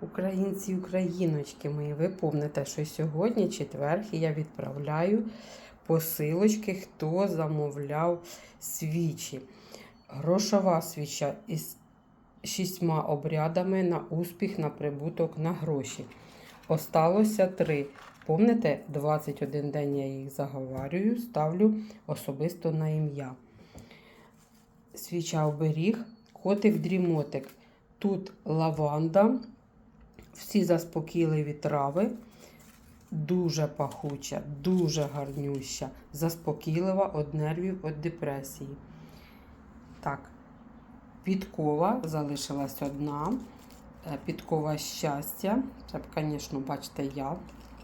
Українці україночки мої, ви помните, що сьогодні четвер, я відправляю посилочки, хто замовляв свічі. Грошова свіча із шістьма обрядами на успіх, на прибуток, на гроші. Осталося три. Помните, 21 день я їх заговарюю, ставлю особисто на ім'я. Свіча оберіг, котик дрімотик. Тут лаванда, всі заспокійливі трави, дуже пахуча, дуже гарнюща, заспокійлива від нервів, від депресії. Так, підкова залишилась одна. Е, Підкова щастя. Це, звісно, бачите, я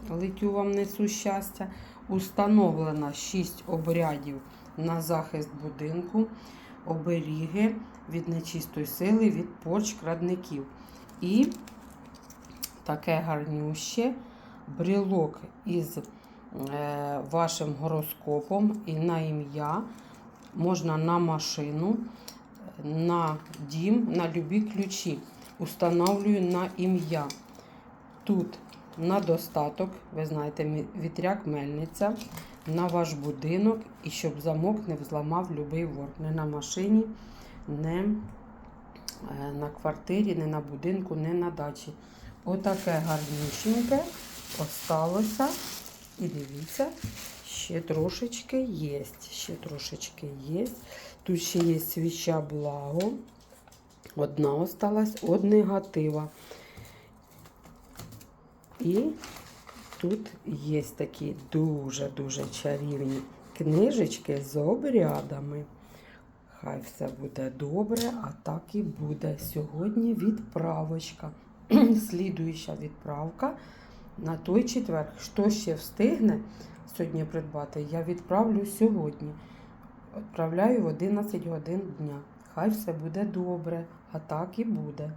летю вам несу щастя. Установлено 6 обрядів на захист будинку, оберіги від нечистої сили, від поч крадників. І таке гарнюще брелок із е, вашим гороскопом і на ім'я. Можна на машину, на дім, на любі ключі. Установлюю на ім'я. Тут на достаток, ви знаєте, вітряк мельниця, на ваш будинок і щоб замок не взламав любий вор. Не на машині, не е, на квартирі, не на будинку, не на дачі. Отаке гарнюсіньке осталося. І дивіться, ще трошечки є. Ще трошечки є. Тут ще є свіча благо. Одна осталась від негатива. І тут є такі дуже-дуже чарівні книжечки з обрядами. Хай все буде добре, а так і буде. Сьогодні відправочка. Слідуюча відправка на той четвер. Хто ще встигне сьогодні придбати, я відправлю сьогодні. Відправляю в 11 годин дня. Хай все буде добре, а так і буде.